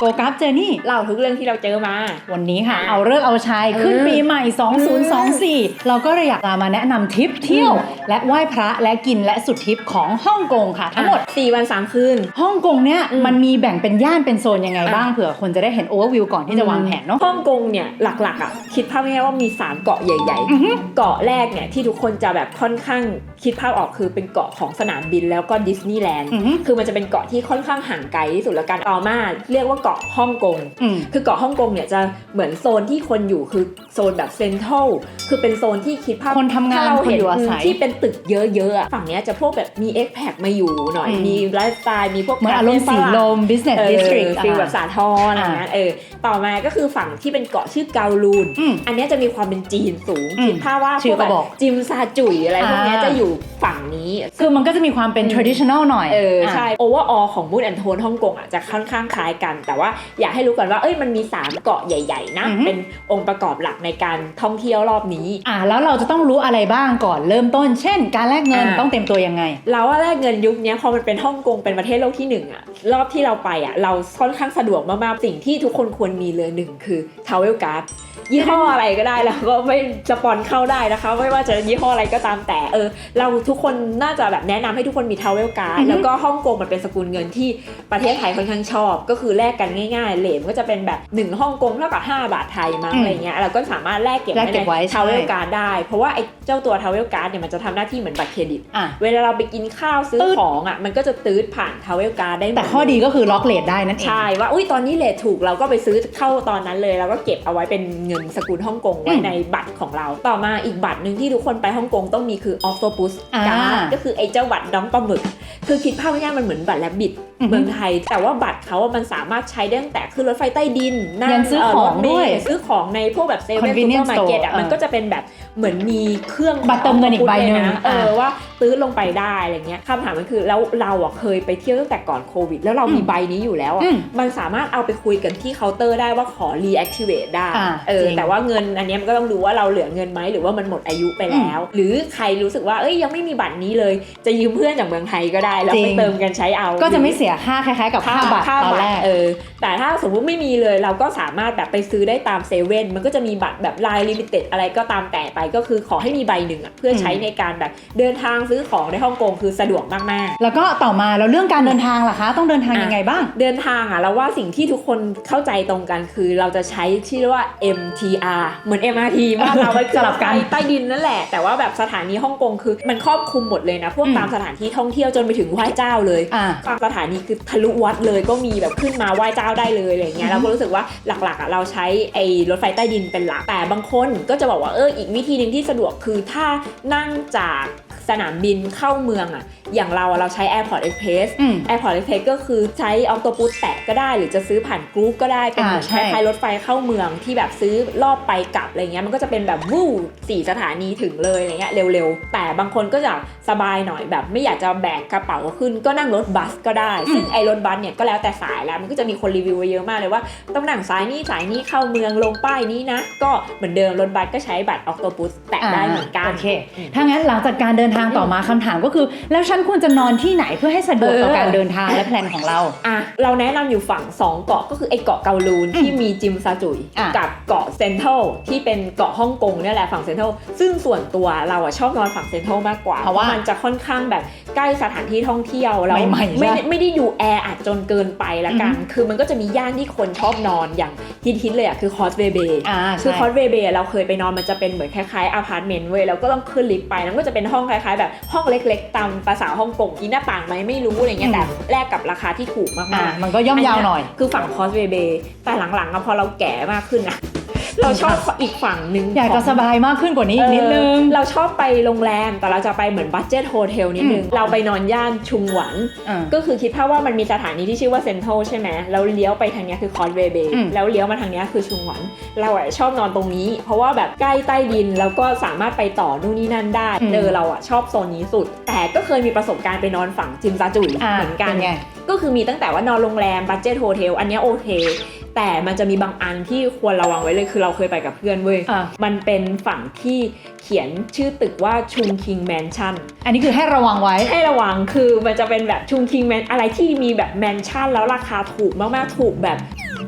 โฟกัสเจอนี่เล่าทุกเรื่องที่เราเจอมา วันนี้ค่ะอะเอาเลิกเอาชัยขึ้นเออปีใหม่ 2024 เราก็เลยอยากจะมาแนะนำทริปเที่ยว และไหว้พระและกินและสุดทริปของฮ่องกงค่ะ ทั้งหมดสี่วันสามคืน ฮ่องกงเนี่ยอืมมันมีแบ่งเป็นย่านเป็นโซนยังไงบ้างเผื่อคนจะได้เห็นโอเวอร์วิวก่อนที่จะวางแผนเนาะฮ่องกงเนี่ยหลักๆอะคิดภาพง่ายๆว่ามี 3 เกาะใหญ่อือฮึๆเกาะแรกเนี่ยที่ทุกคนจะแบบค่อนข้างคิดภาพออกคือเป็นเกาะของสนามบินแล้วก็ดิสนีย์แลนด์อือฮึคือมันจะเป็นเกาะที่ค่อนข้างห่างไกลที่สุดแล้วกันต่อมาเรียกว่าเกาะฮ่องกงอืมคือเกาะฮ่องกงเนี่ยจะเหมือนโซนที่คนอยู่คือ โซนแบบเซ็นทรัลคือเป็นโซนที่คิดภาพคนทำงานถ้เราเห็นคนอยู่อาศัยที่เป็นตึกเยอะๆอะฝั่งเนี้ยจะพวกแบบมีเอ็กแพคมาอยู่หน่อยอืมมีไลฟ์สไตล์มีพวกเหมือนอารมณ์สีลม business เออ district ฟีลอะแบบสาทรอะไรอย่างเงี้ยเออต่อมาก็คือฝั่งที่เป็นเกาะชื่อเกาลูนอืมอันเนี้ยจะมีความเป็นจีนสูงอืมคิดภาพว่าชื่พอวกก็แบบบอกจิมซาจุยอะไรพวกเนี้ยอ่าจะอยู่ฝั่งนี้ คือมันก็จะมีความเป็นอืม traditional หน่อยเอออะใช่โอเวอร์ออของมูดแอนโทนฮ่องกงอะจะค่อนข้างคล้ายกัน แต่ว่าอยากให้รู้ก่อนว่าเอ้ยมันมี 3 เกาะใหญ่ ๆนะอือฮึเป็นองค์ประกอบหลักในการท่องเที่ยวรอบนี้ อะแล้วเราจะต้องรู้อะไรบ้างก่อนเริ่มต้น เช่น การแลกเงินอ่าต้องเต็มตัวยังไง เราว่าแรกเงินยุคเนี้ยพอมันเป็นฮ่องกงเป็นประเทศโลกที่หนึ่งอะ รอบที่เราไปอะเราค่อนข้างสะดวกมากๆ สิ่งที่ทุกคนควรมีเลยหนึ่งคือทาวเวลการ์ดยี่ห้ออะไรก็ได้แล้วก็ไม่สปอนเข้าได้นะคะ ไม่ว่าจะยี่ห้ออะไรก็ตามแต่เออ เราทุกคนน่าจะแบบแนะนำให้ทุกคนมีทาวเวลการ์ดอือฮึแล้วก็ฮ่องกงมันเป็นสกุลเงินที่ประเทศไทยค่อนข้างชอบ ก็คือแลกกันง่าย ๆ เหรียญก็จะเป็นแบบ1ฮ่องกงเท่ากับ5บาทไทยมั้งอืมอะไรเงี้ยเราก็สามารถแลกเก็บแลกเก็บไว้ในใช่ทาวเวลการ์ดได้ เพราะว่าไอ้เจ้าตัวทาวเวลการ์ดเนี่ยมันจะทำหน้าที่เหมือนบัตรเครดิตอะเวลาเราไปกินข้าวซื้อตื๊ดของอะมันก็จะตืดผ่านทาวเวลการ์ได้หมแต่ข้อดีก็คือล็อกเลทได้นั่นเองใช่ว่าอุ้ยตอนนี้เลทถูกเราก็ไปซื้อเข้าตอนนั้นเลย แล้วก็เก็บเอาไว้เป็นเงินสกุลฮ่องกงไว้อืมในบัตรของเรา ต่อมาอีกบัตรหนึ่งที่ทุกคนไปฮ่องกงต้องมีคือ Octopus อ่าการ์ดก็คือไอ้เจ้าบัตรน้องปลาหมึก คือคิดภาพง่ายๆมันเหมือนบัตรแลบบิดอือฮึเมืองไทย แต่ว่าบัตรเขาอะมันสามารถใช้ได้ตั้งแต่ขึ้นรถไฟใต้ดินนั่ยังซื้อของรถเมล์ด้วยซื้อของในพวกแบบเซเว่นซูเปอ Convenience ร์มาร์เก็ต store อะมันเออก็จะเป็นแบบเหมือนมีเครื่องบัตรเติมเงินอีกใบหนึ่งเลยะเอออะว่าตื้อลงไปได้อะไรเงี้ยคำถามมันคือแล้วเราอะเคยไปเที่ยวตั้งแต่ก่อนโควิดแล้วเรามีอืมใบนี้อยู่แล้วอะอืมมันสามารถเอาไปคุยกันที่เคาน์เตอร์ได้ว่าขอ reactivate ได้อ่าเออจริงแต่ว่าเงินอันเนี้ยมันก็ต้องดูว่าเราเหลือเงินไหมหรือว่ามันหมดอายุไปแล้ว หรือใครรู้สึกว่าเอ้ยยังไม่มีบัตรนี้เลย จะยืมเพื่อนจากเมืองไทยก็ได้ แล้วจริงไปเติมกันใช้เอา ก็จะไม่เสียค่าคล้ายๆ กับค่าบัตรตอนแรกเออแต่ถ้าสมมุติไม่มีเลยเราก็สามารถแบบไปซื้อได้ตามเซเว่นมันก็จะมีบัตรแบบลายลิมิเต็ดอะไรก็ตามแต่ไปก็คือขอให้มีใบหนึ่งอะเพื่อใช้ในการแบบเดินทางซื้อของในฮ่องกงคือสะดวกมากๆ แล้วก็ต่อมาแล้วเรื่องการเดินทางล่ะคะต้องเดินทางยังไงบ้าง เดินทางอะเราว่าสิ่งที่ทุกคนเข้าใจตรงกันคือเราจะใช้ชื่อว่า MTR เหมือน MRT บ้านเราไว้สลับกันใต้ดินนั่นแหละ แต่ว่าแบบสถานีฮ่องกงคือ มันครอบคลุมหมดเลยนะ พวกอืมตามสถานที่ท่องเที่ยวจนไปถึงไหว้เจ้าเลยอ่าบางสถานีคือทะลุวัดเลยก็มีแบบขึ้นมาไหว้เจ้าได้เลยอะไรเงี้อืยอฮึเราก็รู้สึกว่าหลักๆอะเราใช้ไอ้รถไฟใต้ดินเป็นหลักแต่บางคนก็จะบอกว่าเอออีกวิธีหนึ่งที่สะดวกคือถ้านั่งจาก สนามบินเข้าเมืองอะอย่างเราอะเราใช้ Airport Express อืม Airport Express ก็คือใช้ออ t o ปุสแตะก็ได้ หรือจะซื้อผ่านกรุ๊ปก็ได้ เป็นเหมือนอ่าคใช่ล้ายๆรถไฟเข้าเมืองที่แบบซื้อรอบไปกลับอะไรเงี้ยมันก็จะเป็นแบบวู้สี่สถานีถึงเลยอะไรเงี้ยเร็วๆ แต่บางคนก็จะสบายหน่อยแบบไม่อยากจะแบกกระเป๋าขึ้นก็นั่งรถบัสก็ได้ ซึ่งไอ้รถบัสเนี่ยก็แล้วแต่สายแล้วมันก็จะมีคนรีวิวไว้เยอะมากเลยว่าต้องนั่งสายนี้สายนี้เข้าเมืองลงป้ายนี้นะ ก็เหมือนเดิมรถบัสก็ใช้บัตรออ t o ปุสแตะได้เหมือนกันโอเคถ้างั้นหลังจากการเดินทางต่อมาคำถามก็คือ แล้วฉันควรจะนอนที่ไหนเพื่อให้สะดวกต่อเออการเดินทางและแพลนของเราอะเราแนะนำอยู่ฝั่ง 2 เกาะก็คือไอเกาะเกาลูนอืมที่มีจิมซาจุยอะกับเกาะเซนทรัลที่เป็นเกาะฮ่องกงเนี่ยแหละฝั่งเซนทรัลซึ่งส่วนตัวเราอะชอบนอนฝั่งเซนทรัลมากกว่าเพราะว่ามันจะค่อนข้างแบบใกล้สถานที่ท่องเที่ยวแล้วใหม่ๆไม่ใช่ได้ไม่ได้อยู่แออัดจนเกินไปละกันอือฮึคือมันก็จะมีย่านที่คนชอบนอนอย่างฮิตๆเลยอะคือคอสเวเบอ่าคือใช่คอสเวเบเราเคยไปนอนมันจะเป็นเหมือนคล้ายๆอพาร์ตเมนต์เว้ยแล้วก็ต้องขึ้นลิฟต์ไปแล้วก็จะเป็นห้องคล้ายๆ แบบห้องเล็กๆ ตามภาษาฮ่องกงที่หน้าต่างไหมไม่รู้อะไรเงี้ยแต่แลกกับราคาที่ถูกมากๆอ่ามันก็ย่อมยาวหน่อย คือฝั่งคอสเวเบแต่หลังๆอะพอเราแก่มากขึ้นนะ เราชอบอีกฝั่งหนึ่งอยากจะของสบายมากขึ้นกว่านี้อีกนิดนึงเออเราชอบไปโรงแรม แต่เราจะไปเหมือนบั d เจ็ตโฮเทลนิดนึงอืมเราไปนอนย่านชุงหวันอ่าก็คือคิดภาพว่ามันมีสถานีที่ชื่อว่าเซนทรัลใช่ไหมแล้วเลี้ยวไปทางเนี้ยคือคอสเวเบอืมแล้วเลี้ยวมาทางเนี้ยคือชุงหวัน เราอะชอบนอนตรงนี้ เพราะว่าแบบใกล้ใต้ดินแล้วก็สามารถไปต่อนู่นนี่นั่นได้เออเราอะชอบโซนนี้สุด แต่ก็เคยมีประสบการณ์ไปนอนฝั่งจิมซาจุยอ่าเหมือนกันเป็นไงก็คือมีตั้งแต่ว่านอนโรงแรมบั d เจ็ตโฮเทลอันเนี้ยโอเค แต่มันจะมีบางอันที่ควรระวังไว้เลยคือเราเคยไปกับเพื่อนเว้ย อะ มันเป็นฝั่งที่เขียนชื่อตึกว่าชุงคิงแมนชั่น อันนี้คือให้ระวังไว้ ให้ระวังคือมันจะเป็นแบบชุงคิงแมนอะไรที่มีแบบแมนชั่นแล้วราคาถูกมากๆถูกแบบ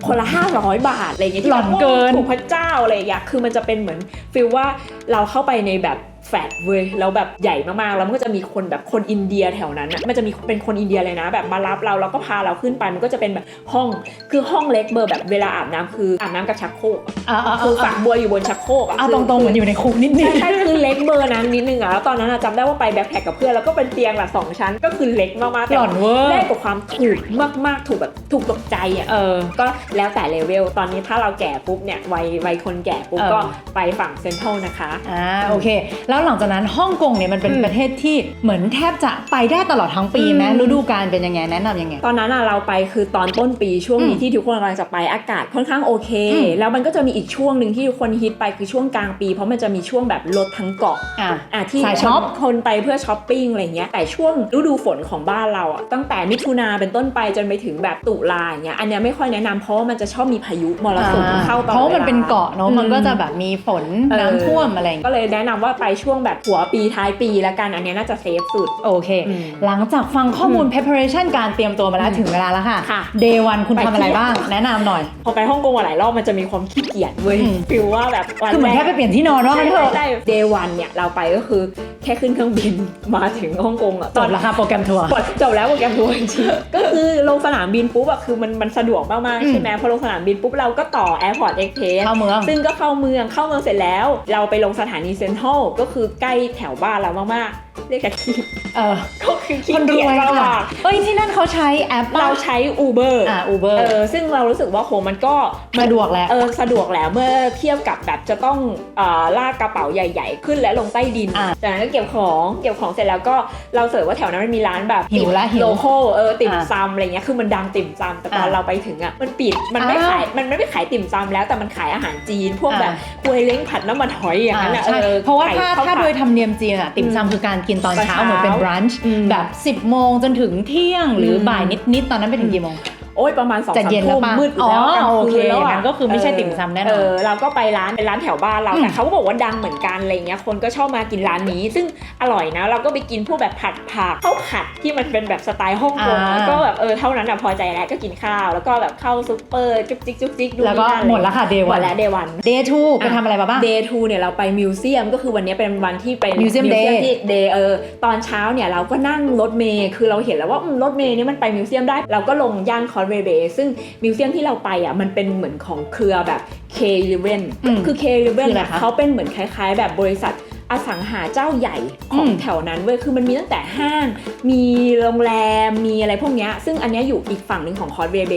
คนละ 500 บาทอะไรเงี้ยที่หล่อนเกินโถูกพระเจ้าอะไรอย่างเงี้ยคือมันจะเป็นเหมือนฟีลว่าเราเข้าไปในแบบ แฟลตเว้ยแล้วแบบใหญ่มากๆ แล้วมันก็จะมีคนแบบคนอินเดียแถวนั้นน่ะมันจะมีเป็นคนอินเดียเลยนะ แบบมารับเราแล้วก็พาเราขึ้นไปมันก็จะเป็นแบบห้องคือห้องเล็กเบอร์แบบเวลาอาบน้ำคืออาบน้ำกับชักโครกอ่าอ่าคือฝักบัวอยู่บนชักโครกอะอ่าคืตรงๆเหมือนอยู่ในคุกนิดนึใช่งใช่คือเล็กเบอร์นั้นนิดนึงอะแล้วตอนนั้นอะจำได้ว่าไปแบ็คแพคกับเพื่อนแล้วก็เป็นเตียงแบบสองชั้นก็คือเล็กมากๆหล่อนเวอร์ได้กับความถูกมากๆถูกแบบถูกตกใจอะเออก็แล้วแต่เลเวลตอนนี้ถ้าเราแก่ปุ๊บเนี่ยวัยวัยคนแก่ปุ๊บเออก็ไปฝั่งเซ็นทรัลนะคะอ่าโอเคแล้วหลังจากนั้นฮ่องกงเนี่ยมันเป็นอืมประเทศที่เหมือนแทบจะไปได้ตลอดทั้งปีไหมอืมฤดูกาลเป็นยังไงแนะนำยังไง ตอนนั้นอะเราไปคือตอนต้นปีช่วงนี้อืมที่ทุกคนกำลังจะไปอากาศค่อนข้างโอเคอืมแล้วมันก็จะมีอีกช่วงหนึ่งที่ทุกคนฮิตไปคือช่วงกลางปี เพราะมันจะมีช่วงแบบลดทั้งเกาะอะอะที่สายช็อปคนคนไปเพื่อช้อปปิ้งอะไรเงี้ยแต่ช่วงฤดูฝนของบ้านเราอะตั้งแต่มิถุนาเป็นต้นไปจนไปถึงแบบตุลาอย่างเงี้ยอันเนี้ยไม่ค่อยแนะนำเพราะว่ามันจะชอบมีพายุมรสุมอ่าเข้าตลอดเพราะว่ามันวลเป็นเกาะเนาะอืมมันก็จะแบบมีฝนเออน้ำท่วมอะไรอย่างเงี้ยก็เลยแนะนำว่าไปช่วงแบบหัวปีท้ายปีแล้วกัน อันเนี้ยน่าจะเซฟสุด โอเคอืมหลังจากฟังข้อมูล preparation การเตรียมตัวมาแล้วอืมถึงเวลาแล้วค่ะค่ะ day one คุณไปทำอะไรเที่ยวบ้าง แนะนำหน่อย พอไปฮ่องกงมาหลายรอบมันจะมีความขี้เกียจเว้ยอืมฟิลว่าแบบวันคือเหมือนแรแค่กไปเปลี่ยนที่นอนว่าใช่งั้นเถใช่อะใช่ day one เนี่ยเราไปก็คือแค่ขึ้นเครื่องบินมาถึงฮ่องกงอะจบแล้วค่ะโปรแกรมทัวร์กดจบแล้วโปรแกรมทัวร์จริงๆก็คือลงสนามบินปุ๊บอะคือมันมันสะดวกมากอืมๆใช่ไหมพอลงสนามบินปุ๊บเราก็ต่อ Airport Express เข้าเมืองซึ่งก็เข้าเมืองเข้าเมืองเสร็จแล้ว เราไปลงสถานีเซ็นทรัลก็คือใกล้แถวบ้านเรามากๆ เรียกแท็กซี่เออก็คือขี้คนรเกียจวยมากค่ะเอ้ยที่นั่นเขาใช้แอปๆเราใช้ Uber อ่าอูเบอร์เออซึ่งเรารู้สึกว่าโหมันก็มันสะดวกแหละเออสะดวกแล้วเมื่อเทียบกับแบบจะต้องเอ่อลากกระเป๋าใหญ่ ๆ ขึ้นและลงใต้ดินอะจากนั้นก็เก็บของเก็บของเสร็จแล้วก็เราเสิร์ชว่าแถวนั้นมันมีร้านแบบหิวละหิวโลโก้เออติ่มอะซำอะไรเงี้ยคือมันดังติ่มซำแต่ตอนอะเราไปถึงอะมันปิดมันไม่อ้าวขายมันไม่ได้ขายติ่มซำแล้วแต่มันขายอาหารจีน พวกอะ แบบกล้วยเล้งผัดน้ำมันหอยอย่างนั้นอ่าอะใช่ออเพราะว่าไข่ถ้าข้ถ้าผัโดยธรรมเนียมจีนอะติ่มอืม ซำคือการกินตอนตอนเช้าเช้าเหมือนเป็น brunch อืมแบบ 10 โมงจนถึงเที่ยงหรืออมบ่ายนิดๆตอนนั้นไปถึงกี่โมง โอ้ยประมาณสองจะสามเย็นแล้วทุ่มปะมืดอยู่แล้วอ๋อกลางโอเคคืนแล้วะงั้นก็คือไม่ใช่ติ่มซำแน่นอนเออเราก็ไปร้านเป็นร้านแถวบ้านเราอืมแต่เขาก็บอกว่าดังเหมือนกันอะไรเงี้ยคนก็ชอบมากินร้านนี้ ซึ่งอร่อยนะ เราก็ไปกินพวกแบบผัดผักข้าวผัดที่มันเป็นแบบสไตล์ฮ่องกงอ่าแล้วก็แบบเออเท่านั้นอะพอใจแล้วก็กินข้าว แล้วก็แบบเข้าซุปเปอร์จุกจิกจุกจิกดูแล้วก็นี่นั่นหมดแล้วค่ะ day หมด one แล้วเดวัน day two ไปทำอะไรมาบ้างเดย์ทูเนี่ยเราไปมิวเซียมก็คือวันนี้เป็นวันที่เป็น Museum Day ที่เดย์เออตอนเช้าเนี่ยเราก็นั่งรถเมย์คือเราเห็นแล้วว่าอืมรถเมย์นี่มันไปมิวเซียมได้เราก็ลงย่านคอร์เวเบซึ่งมิวเซียมที่เราไปอะมันเป็นเหมือนของเครือแบบ K11 อืมคือ K11 คืออะไรเนี่ยคะเขาเป็นเหมือนคล้ายๆ แบบบริษัทอสังหาเจ้าใหญ่ของอืมแถวนั้นเว้ย คือมันมีตั้งแต่ห้าง มีโรงแรม มีอะไรพวกเนี้ยซึ่งอันเนี้ยอยู่อีกฝั่งหนึ่งของคอร์เวเบ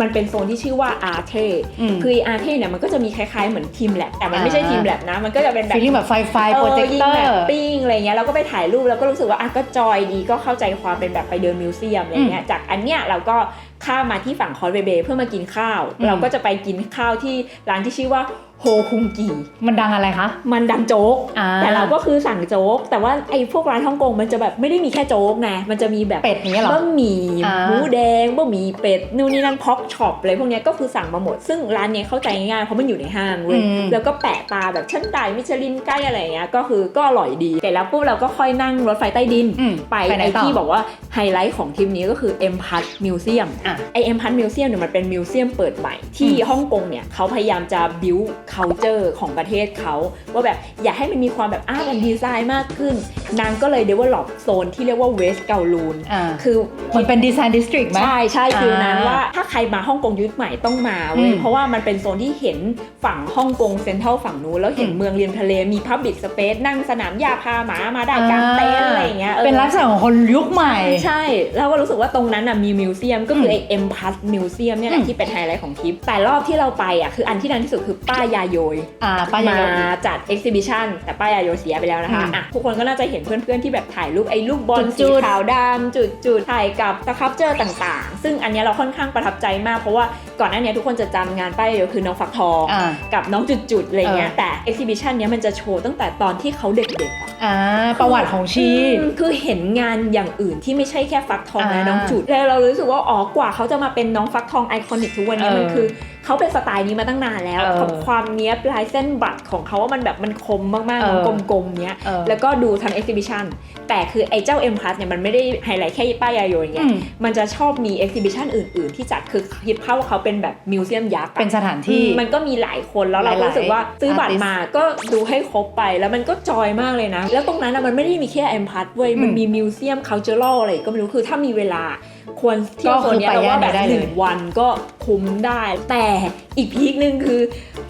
มันเป็นโซนที่ชื่อว่าอาร์เทอืมคืออาร์เทเนี่ยมันก็จะมีคล้ายๆเหมือนทีมแลบแต่มันไม่ใช่อ่าทีมแลบนะ มันก็จะเป็นแบบฟีลลิ่งแบบไฟไฟเอโปรอเจคยิเตงอแบบร์ปิ้งอะไรเงี้ย เราก็ไปถ่ายรูปแล้วก็รู้สึกว่าอะก็จอยดี ก็เข้าใจความเป็นแบบไปเดินมิวเซียมอะไรเงี้ย จากอันเนี้ยเราก็ ข้ามมาที่ฝั่งคอร์เบเบเพื่อมากินข้าวอืมเราก็จะไปกินข้าวที่ร้านที่ชื่อว่า โฮคุงกีมันดังอะไรคะ มันดังโจ๊ก อ่า แต่เราก็คือสั่งโจ๊ก แต่ว่าไอ้พวกร้านฮ่องกงมันจะแบบไม่ได้มีแค่โจ๊กไงมันจะมีแบบเป็ดอย่างเงี้ยเหรอ บะหมี่อ่า หมูแดงบะหมี่เป็ดนู่นนี่นั่นพ็อกช็อปอะไรพวกเนี้ยก็คือสั่งมาหมด ซึ่งร้านเนี้ยเข้าใจง่ายๆเพราะมันอยู่ในห้างเว้ย อืม แล้วก็แปะตาแบบชั้นได้มิชลินใกล้อะไรเงี้ยก็คือก็อร่อยดีแต่แล้วปุ๊บเราก็ค่อยนั่งรถไฟใต้ดิน อืมไปไปไหนไอ้ต่อ ที่บอกว่าไฮไลท์ของทริปนี้ก็คือ M p a t Museum อะไอ M p a t Museum เนี่ยมันเป็นมิวเซียมเปิดใหม่ที่ฮ่องกงเนี่ยเขาพยายามจะ build culture ของประเทศเขา ว่าแบบอยากให้มันมีความแบบ art and design มากขึ้น นางก็เลย develop โซนที่เรียกว่า West Kowloon อ่าคือมันเป็นดีไซน์ดิสตริกไหมใช่ใช่ฟิลนั้นอ่าว่าถ้าใครมาฮ่องกงยุคใหม่ต้องมาเว้อืยมเพราะว่ามันเป็นโซนที่เห็นฝั่งฮ่องกงเซ็นทรัลฝั่งนู้นแล้วเห็นอืมเมืองริมทะเลมีพับบิ c สเปซนั่งสนามหญ้าพาหมามาได้กางเต็นท์อะไรอย่างเงี้ยออเป็นไลฟ์สไตล์ของคนยุคใหม่ ใช่ แล้วก็รู้สึกว่าตรงนั้นน่ะมีมิวเซียมก็คือมไอเอ็มพัสมิวเซียมเนี่ยแหอืละมที่เป็นไฮไลท์ของทริปแต่รอบที่เราไปอะคืออันที่ดังที่สุดคือป้ายาโยยอ่าป้ายามาโยจัดเอ็กซิบิชันแต่ป้ายาโยเสียไปแล้วนะคะอืมอะทุกคนก็น่าจะเห็นเพื่อนๆที่แบบถ่ายรูปไอ้ลูกบอลจุสีดๆ ขาวดำจุดๆ ถ่ายกับสครับเจอร์ต่างๆ ซึ่งอันเนี้ยเราค่อนข้างประทับใจมาก เพราะว่าก่อนหน้านี้ทุกคนจะจำงานป้ายเดียวคือน้องฟักทอง อ่า กับน้องจุดๆอะไรเงี้ยเออ แต่ exhibition เนี้ยมันจะโชว์ตั้งแต่ตอนที่เขาเด็กๆอะ อ่าประวัติของชี อืมคือเห็นงานอย่างอื่นที่ไม่ใช่แค่ฟักทองและอ่าน้องจุดแล้วเรารู้สึกว่าอ๋อกว่าเขาจะมาเป็นน้องฟักทองไอคอนิกทุกวันนี้เออมันคือ เขาเป็นสไตล์นี้มาตั้งนานแล้วเออกับความเนี้ยบลายเส้นบัตรของเขาว่ามันแบบมันคมมากๆเออมันกลมๆเนี้ยเออแล้วก็ดูทั้ง exhibition แต่คือไอ้เจ้า M Plus เนี่ยมันไม่ได้ไฮไลท์แค่ป้ายยาโยอย่างเงี้อืยมมันจะชอบมี exhibition อื่น ๆ ที่จัดคือคิดภาพว่าเขาเป็นแบบมิวเซียมยักษ์อะเป็นสถานที่อืมมันก็มีหลายคนแล้วเราหลายๆก็รู้สึกว่าซื้อบัตร artist มาก็ดูให้ครบไปแล้วมันก็จอยมากเลยนะ แล้วตรงนั้นนะมันไม่ได้มีแค่แอมพัทเว้ยอืมมันมีมิวเซียมคัลเจอรัลอะไรก็ไม่รู้คือถ้ามีเวลาควรเที่ยวก็โซคืนอเนี้ยไปเราว่าแบบย่านนี้ได้หเลยนึ่งวันก็คุ้มได้ แต่อีกพีคนึงคือ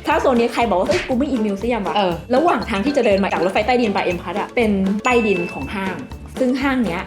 ถ้าโซนนี้ใครบอกว่าเฮ้ยกูไม่อินมิวเซียมอะเออ ระหว่างทางที่จะเดินมาจากรถไฟใต้ดินไปเอ็มพัทอะเป็นใต้ดินของห้าง ซึ่งห้างเนี้ย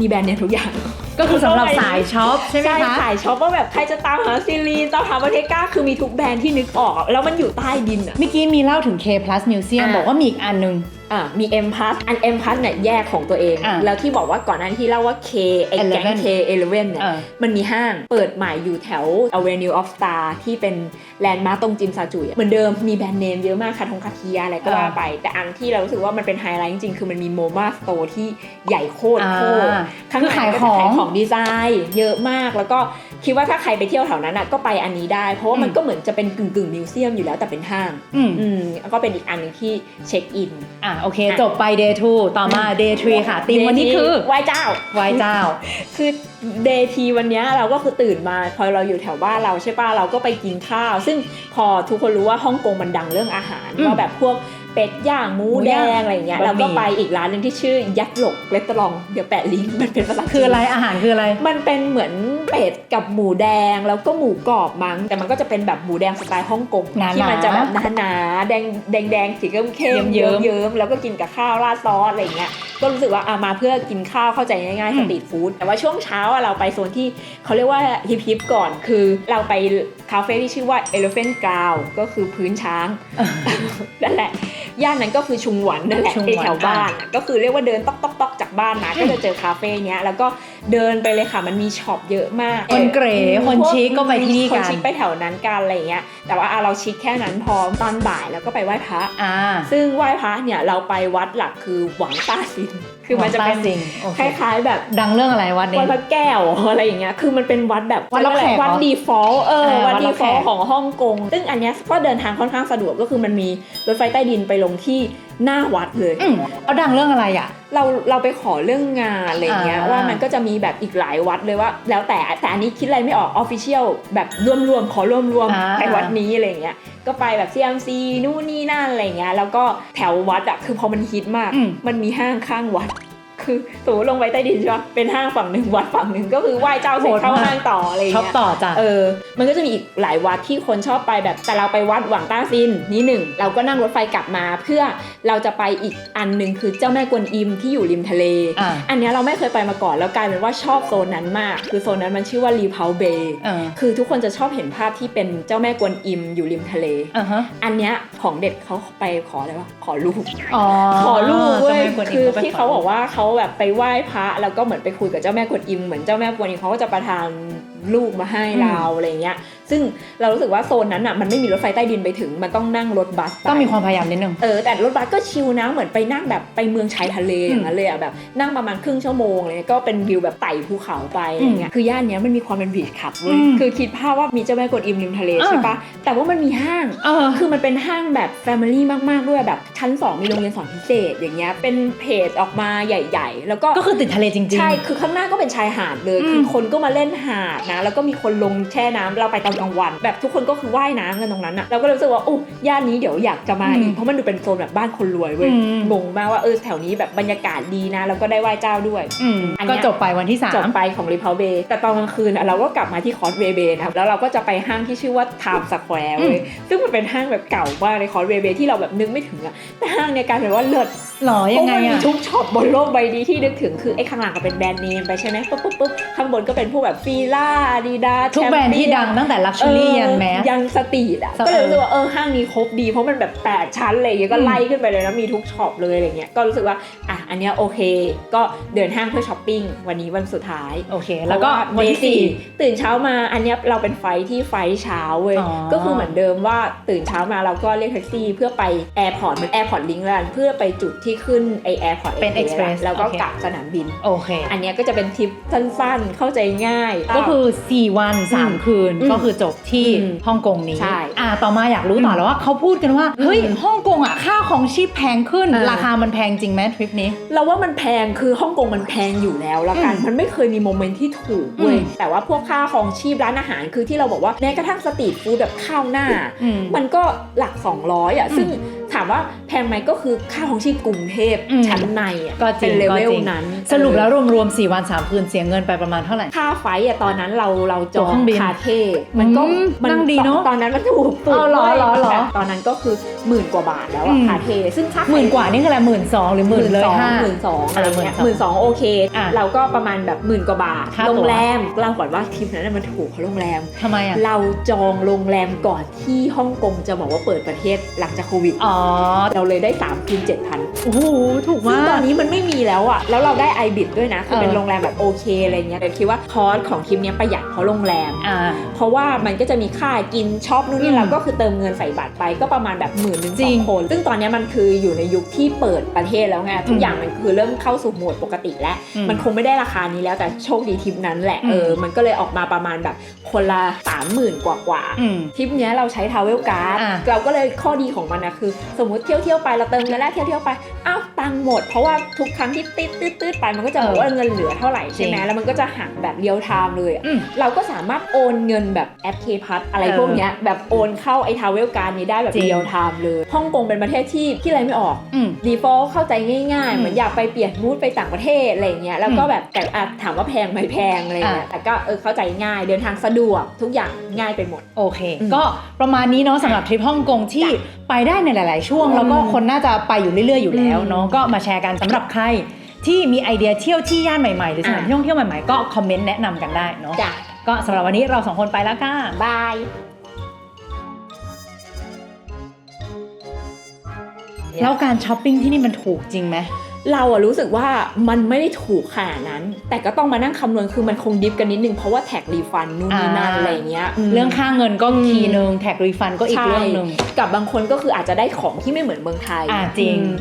มีแบรนด์เนมทุกอย่าง ก็คือสำหรับสายช็อปใช่ไหมคะขายช็อปว่าแบบใครจะตามหาซีรีส์ตามหาบอเทก้าคือมีทุกแบรนด์ที่นึกออกอะแล้วมันอยู่ใต้ดินอะเมื่อกี้มีเล่าถึง K plus Museum อ่า บอกว่ามีอีกอันหนึง อะมี M Plus อัน M Plus เนี่ยแยกของตัวเอง อะแล้วที่บอกว่าก่อนหน้านี้ที่เล่าว่า K ไอ้แก๊ง11 K 11เนี่ย เออ มันมีห้างเปิดใหม่อยู่แถว Avenue of Star ที่เป็นแลนด์มาร์คตรงจิมซาจุยอะเหมือนเดิมมีแบรนด์เนมเยอะมากคาทงคาเทียอะไรก็ว่าไป แต่อันที่เรารู้สึกว่ามันเป็นไฮไลท์จริงๆ คือมันมีโมมาสโตร์ที่ใหญ่โคตรอ่า โคตรข้างคือในขายก็ขจะองขายของดีไซน์เยอะมากแล้วก็คิดว่าถ้าใครไปเที่ยวแถวนั้นอะก็ไปอันนี้ได้ เพราะว่ามันอืมก็เหมือนจะเป็นกึ่งกึ่งมิวเซียมอยู่แล้วแต่เป็นห้าง อืมอืมแล้วก็เป็นอีกอันหนึ่งที่เช็คอิน อะโอเค จบไป day 2ต่อมา day 3ค่ะธีมวันนี้คือไหว้เจ้าไหว้เจ้า คือเดย์ทีวันเนี้ยเราก็คือตื่นมา พอเราอยู่แถวบ้านเราใช่ป่ะเราก็ไปกินข้าว ซึ่งพอทุกคนรู้ว่าฮ่องกงมันดังเรื่องอาหารอืมว่าแบบพวก เป็ดย่างหมูหมูแดย่างงอะไรอย่างเงี้ยบะหมี่เราก็ไปอีกร้านหนึ่งที่ชื่อยัดหลกเรสตอรองเดี๋ยวแปะลิงก์มันเป็นภาษาจีนคืออะไรอาหารคืออะไร มันเป็นเหมือนเป็ดกับหมูแดงแล้วก็หมูกรอบมั้งแต่มันก็จะเป็นแบบหมูแดงสไตล์ฮ่องกงหนาๆที่มันจะแบบหนาๆแดงแดงแดงสีเข้มเข้มเยิ้เยิ้มมๆเยิ้มแล้วก็กินกับข้าวราดซอสอะไรอย่างเงี้ยก็รู้สึกว่าอามาเพื่อกินข้าวเข้าใจง่ายอืๆสมตรีทฟู้ดแต่ว่าช่วงเช้าอะเราไปโซนที่เขาเรียกว่าฮิปฮิปก่อนคือเราไปคาเฟ่ที่ชื่อว่า Elephant Ground ก็คือพื้นช้างนั่นแหละ ย่านนั้นก็คือชุงหวันนั่นแหละชุงหวัน ไอแถวบ้านอะก็คือเรียกว่าเดินต๊อกต๊อกต๊อกจากบ้านมาก็จะเจอคาเฟ่เนี้ยแล้วก็เดินไปเลยค่ะมันมีช็อปเยอะมากคนเก๋ออคนชิคก็ไปที่นี่คกัน ชิคไปแถวนั้นกันอะไรเงี้ยแต่ว่าอะเราชิคแค่นั้นพอตอนบ่ายแล้วก็ไปไหว้พระ อ่า ซึ่งไหว้พระเนี่ยเราไปวัดหลักคือหวังต้าซิน คือมันจะเป็นจริงโอคเคล้ายๆ แบบดังเรื่องอะไรวัดนี้วัดพระแก้วอะไรอย่างเงี้ยคือมันเป็นวัดแบบวัดรับแขกเหรอวัดดีฟอลต์เอออ่าวัดวัดดีรับฟอลแขกต์ของฮ่องกงซึ่งอันเนี้ยก็เดินทางค่อนข้างสะดวกก็คือมันมีรถไฟใต้ดินไปลงที่ หน้าวัดเลย อืมเอาดังเรื่องอะไรอะ เราเราไปขอเรื่องงานอะไรเงี้ยอ่า ว่ามันก็จะมีแบบอีกหลายวัดเลยว่า แล้วแต่แต่อันนี้คิดอะไรไม่ออกออฟฟิเชียลแบบรวมๆขอรวมอ่า ๆไปวัดนี้อะไรเงี้ยก็ไปแบบ CMC นู่นนี่นั่นอะไรเงี้ยแล้วก็แถววัดอะคือพอมันฮิตมาก อืม มันมีห้างข้างวัด คือสมมติลงไปใต้ดินใช่ปะเป็นห้างฝั่งหนึ่งวัดฝั่งหนึ่งก็คือไหว้เจ้าเสร็จเข้าห้างต่ออะไรช็อปเงี้ยต่อจ้ะเออมันก็จะมีอีกหลายวัดที่คนชอบไปแบบแต่เราไปวัดหวังต้าซินนี่หนึ่งเราก็นั่งรถไฟกลับมา เพื่อเราจะไปอีกอันหนึ่งคือเจ้าแม่กวนอิมที่อยู่ริมทะเลอ่าอันเนี้ยเราไม่เคยไปมาก่อนแล้วกลายเป็นว่าชอบโซนนั้นมาก คือโซนนั้นมันชื่อว่ารีเพาเบย์เออคือทุกคนจะชอบเห็นภาพที่เป็นเจ้าแม่กวนอิมอยู่ริมทะเลอ่าฮะอันเนี้ยของเด็ดเขาไปขออะไรวะขอลูกอ๋อขอลูกเว้ยจ้าแม่กวนมคือไปที่เขาบอกว่าเขาแบบไปไหว้พระแล้วก็เหมือนไปคุยกับเจ้าแม่กวนอิมเหมือนเจ้าแม่กวนอิมเขาก็จะประทานลูกมาให้เราอะไรเงี้ย ซึ่งเรารู้สึกว่าโซนนั้นอะมันไม่มีรถไฟใต้ดินไปถึง มันต้องนั่งรถบัสไปต้องมีความพยายามนิดนึงเออแต่รถบัสก็ชิลนะเหมือนไปนั่งแบบไปเมืองชายทะเลอืมอย่างนั้นเลยอะแบบนั่งประมาณครึ่งชั่วโมงเลยก็เป็นวิวแบบไต่ภูเขาไปอะไรเงี้ยคือย่านเนี้ยมันมีความเป็นบีชคลับเว้ยอืมคือคิดภาพว่ามีเจ้าแม่กวนอิมริมทะเลอ่าใช่ปะแต่ว่ามันมีห้างเออคือมันเป็นห้างแบบแฟมิลี่มากๆด้วยแบบชั้น 2 มีโรงเรียนสอนพิเศษอย่างเงี้ยเป็นเพจออกมาใหญ่ ๆ แล้วก็ก็คือติดทะเลจริงๆใช่คือข้างหน้าก็เป็นชายหาดเลยอืมคือคนก็มาเล่นหาดนะ แล้วก็มีคนลงแช่น้ำเราไปตอนกลางวัน แบบทุกคนก็คือว่ายน้ำกันตรงนั้นอะเราก็เลยรู้สึกว่าโอ้ย่านนี้เดี๋ยวอยากจะมาอีกเพราะมันดูเป็นโซนแบบบ้านคนรวยเว้ยอืมงงมากว่าเออแถวนี้แบบบรรยากาศดีนะแล้วก็ได้ไหว้เจ้าด้วยอืมอันเนี้ก็ยจบไปวันที่สาจมบไปของรีพาวเบย์แต่ตอนกลางคืนอะเราก็กลับมาที่คอร์สเวเบย์นะครับแล้วเราก็จะไปห้างที่ชื่อว่าไทม์สแควร์เว้ยซึ่งมันเป็นห้างแบบเก่ามากในคอร์สเวเบย์ที่เราแบบนึกไม่ถึงอะแต่ห้างเนี่ยกลายเป็นว่าเลิศหรอยังไงเพราะมันมีอะทุกช็อปบนโลกใบนี้ที่นึกถึงคือไอ้ข้างหลังก็เป็นแบรนด์เนมไปใช่ไหมปุ๊บปุ๊บปุ๊บข้างบนก็เป็นพวกแบบฟีล่าอาดิดาทุกแบรนด์ที่ดังตั้งแต่ลักชัวรี่ยันแมสยันสตรีทอะเออก็เลยรู้สึกว่าเออห้างนี้ครบดีเพราะมันแบบแปดชั้นอะไรอย่างเงี้ยก็อืมไล่ขึ้นไปเลยนะมีทุกช็อปเลยอะไรเงี้ยก็รู้สึกว่าอะอันเนี้ยโอเค ก็เดินห้างเพื่อช้อปปิ้งวันนี้วันสุดท้ายโอเค แล้วก็เพวันราะาที่สี่ตื่นเช้ามาอันเนี้ยเราเป็นไฟท์ที่ไฟท์เช้าเว้ยอ๋อก็คือเหมือนเดิมว่าตื่นเช้ามาเราก็เรียกแท็กซี่เพื่อไปแอร์พอร์ตเหมือนแอร์พอร์ตลิงก์แล้วกันเพื่อไปจุดที่ขึ้นไอแอร์พอร์ตเป็น Express แล้วก็โอเคกลับสนามบินโอเค อันเนี้ยก็จะเป็นทริปสั้นๆ เข้าใจง่าย ก็คือ 4 วัน 3 คืนอืมก็คือจบที่อืมฮ่องกงนี้ใช่อ่าต่อมาอยากรู้ต่อแล้วว่าเขาพูดกันว่าเฮ้ยอืมฮ่องกงอะค่าของชีพแพงขึ้นอ่าราคามันแพงจริงไหมทริปนี้ เราว่ามันแพงคือฮ่องกงมันแพงอยู่แล้วละกันอืมมันไม่เคยมีโมเมนต์ที่ถูกเว้ยอืมแต่ว่าพวกค่าของชีพร้านอาหารคือที่เราบอกว่าแม้กระทั่งสตรีทฟู้ดแบบข้าวหน้าอืมมันก็หลัก 200อะอืมซึ่งถามว่าแพงไหมก็คือค่าของชีพกรุงเทพอืมชั้นในอะก็จริเป็งนเลก็เวจลริง นั้นสรุปแล้วเออรวมๆ4วัน 3 คืนเสียเงินไปประมาณเท่าไหร่ ค่าไฟท์อะตอนนั้นเราเราจตั๋อวเครื่องงบินคาเท่มันก็อืมมันั่งดีเนอะตอนนั้นมันถูกถูกเอาเหรอว้ยเหรอเหรอแบบตอนนั้นก็คือหมื่นกว่าบาทแล้วอือะมคาเท่ซึ่งถ้าหมื่นกว่านี่คืออะไรหมื่นสองหรือหมื่นเลยสองห้า หมื่นสองอะไรเงี้ยหมื่นสองโอเคอะเราก็ประมาณแบบหมื่นกว่าบาทค่าตั๋ว โรงแรมเราก่อนว่าทริปนั้นนะมันถูกเพราะโรงแรม ทำไมอะ เราจองโรงแรมก่อนที่ฮ่องกงจะบอกว่าเปิดประเทศหลังจากโควิด อ๋อเราเลยได้3คืน7,000โอ้โหถูกซึ่งมาตอกนนี้มันไม่มีแล้วอะแล้วเราได้ไอบิดด้วยนะคือเป็นเออโรงแรมแบบโอเคอะไรเงี้ยแต่คิดว่าคอร์สของทริปเนี้ยประหยัดเพราะโรงแรมอ่า เพราะว่ามันก็จะมีค่ากินช็อปนู่นอืนี่มเราก็คือเติมเงินใส่บัตรไปก็ประมาณแบบหมื่นหนึ่งจสริองงคน ซึ่งตอนเนี้ยมันคืออยู่ในยุคที่เปิดประเทศแล้วไงทุอืกมอย่างมันคือเริ่มเข้าสู่โหมดปกติแล้วอืมมันคงไม่ได้ราคานี้แล้วแต่โชคดีทริปนั้นแหละอืมเออมันก็เลยออกมาประมาณแบบคนละสามหมื่นกว่ากว่าๆอืมทริปเนี้ยเราใช้ทาวเวลการ์ดอะเราก็เลยข้อดีของมันนะคือ สมมุติเที่ยวเที่ยวๆไปเราเติมเงินแรกเที่ยวเที่ยวๆไปอ้าวตั งค์หมด เพราะว่าทุกครั้งที่ติดติดติดไปมันก็จะบอกว่าเงินเหลือเท่าไหร่ใช่ไหมจริงแล้วมันก็จะหักแบบเรียลไทม์เลยอะอืมเราก็สามารถโอนเงินแบบแอปเคพัทอะไรเออพวกเนี้ยแบบโอนเข้าไอ้ทาวเวลการ์ดนี้ได้แบบจริงเรียลไทม์เลยฮ่องกงเป็นประเทศที่ที่อะไรไม่ออกอืมดีฟอลเข้าใจง่ายๆอืมเหมือนอยากไปเปลี่ยนมูดไปต่างประเทศอะไรอย่างเงี้ยแล้วก็แบบแต่อะถามว่าแพงไหมแพงอะไรเงี้ยอะแต่ก็เออเข้าใจง่ายเดินทางสะดวกทุกอย่างง่ายไปหมดโอเคอืมก็ประมาณนี้เนาะสำหรับทริปฮ่องกงที่จ้ะไปได้ในหลาย ๆ ช่วงอืมแล้วก็คนน่าจะไปอยู่เรื่อย ๆ อยู่แล้วอืมเนาะก็มาแชร์กันสำหรับใครที่มีไอเดียเที่ยวที่ย่านใหม่ๆ หรือสถานอะที่ท่องเที่ยวใหม่ๆ ก็คอมเมนต์แนะนำกันได้เนาะจ้ะก็สำหรับวันนี้เราสองคนไปแล้วค่ะ บายแล้วการช้อปปิ้งที่นี่มันถูกจริงไหม เราอะรู้สึกว่ามันไม่ได้ถูกขนาดนั้น แต่ก็ต้องมานั่งคำนวณคือมันคงดิฟกันนิดนึง เพราะว่าแท็กรีฟันนู่นนี่นั่นอ่า อะไรเงี้ยม เรื่องค่าเงินก็อืมทีนึงแท็กรีฟันก็อีกใช่ เรื่องหนึ่ง กับบางคนก็คืออาจจะได้ของที่ไม่เหมือนเมืองไทยอ่าจริง อืม